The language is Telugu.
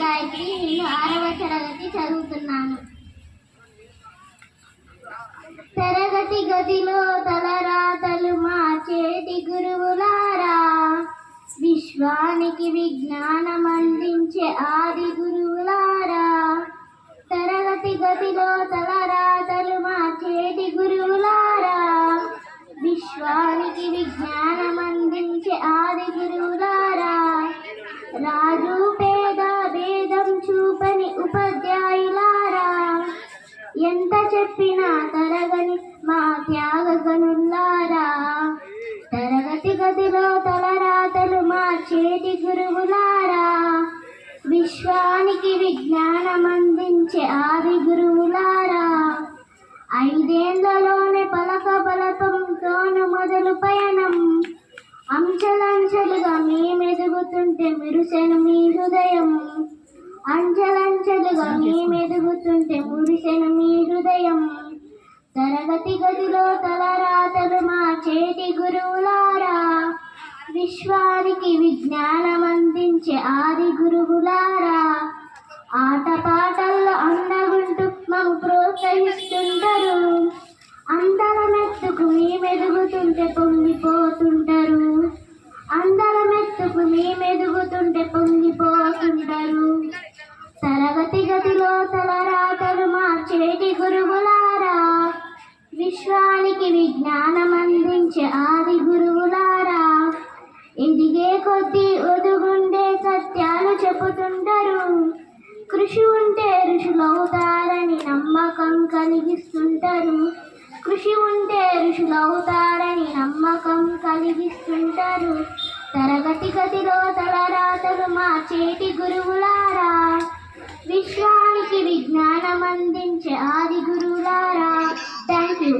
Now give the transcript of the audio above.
గాయత్రి నేను ఆరవ తరగతి చదువుతున్నాను. తరగతి గదిలో తలరాతలు మార్చేటి గురువులారా విశ్వానికి విజ్ఞానం అందించే ఆది గురువులారా తరగతి గదిలో తలరాతలు మార్చేటి గురువులారా విశ్వానికి విజ్ఞానం అందించే ఆది గురువులారా చెప్పినా తరగని మా త్యాగగనుల్లారా తరగతి గదిలో తలరాతలు చేతి గురువులారా? విశ్వానికి విజ్ఞానం అందించే ఆది గురువులారా? ఐదేళ్ళలోనే పలక పలకంతోన మొదలు పయనం. అంచెలంచెలుగా మేమెదుగుతుంటే మెరుసెను మీ హృదయం. అంచెలంచెలుగా మేమెదుగుతుంటే మురిసెను మీ హృదయం. తరగతి గదిలో తలరాతలు మా చేతి గురువులారా. విశ్వానికి విజ్ఞానం అందించే ఆది గురువులారా. ఆటపాటల్లో అండగుంటూ మమ్ము ప్రోత్సహిస్తుంటారు. అందల మెత్తుకు మేమెదుగుతుంటే పొంగిపోతుంటారు. అందల మెత్తుకు మేమెదుగుతుంటే గతిలో గదిలో తలరాతలు మార్చేటి గురువులారా? విశ్వానికి విజ్ఞానం అందించే ఆది గురువులారా? ఎదిగే కొద్దీ ఒదుగుండే సత్యాలు చెబుతుంటారు కృషి ఉంటే ఋషులవుతారని నమ్మకం కలిగిస్తుంటారు. కృషి ఉంటే ఋషులవుతారని నమ్మకం కలిగిస్తుంటారు. తరగతి గదిలో తలరాతలు మార్చేటి గురు ఆది గురువులారా థ్యాంక్ యూ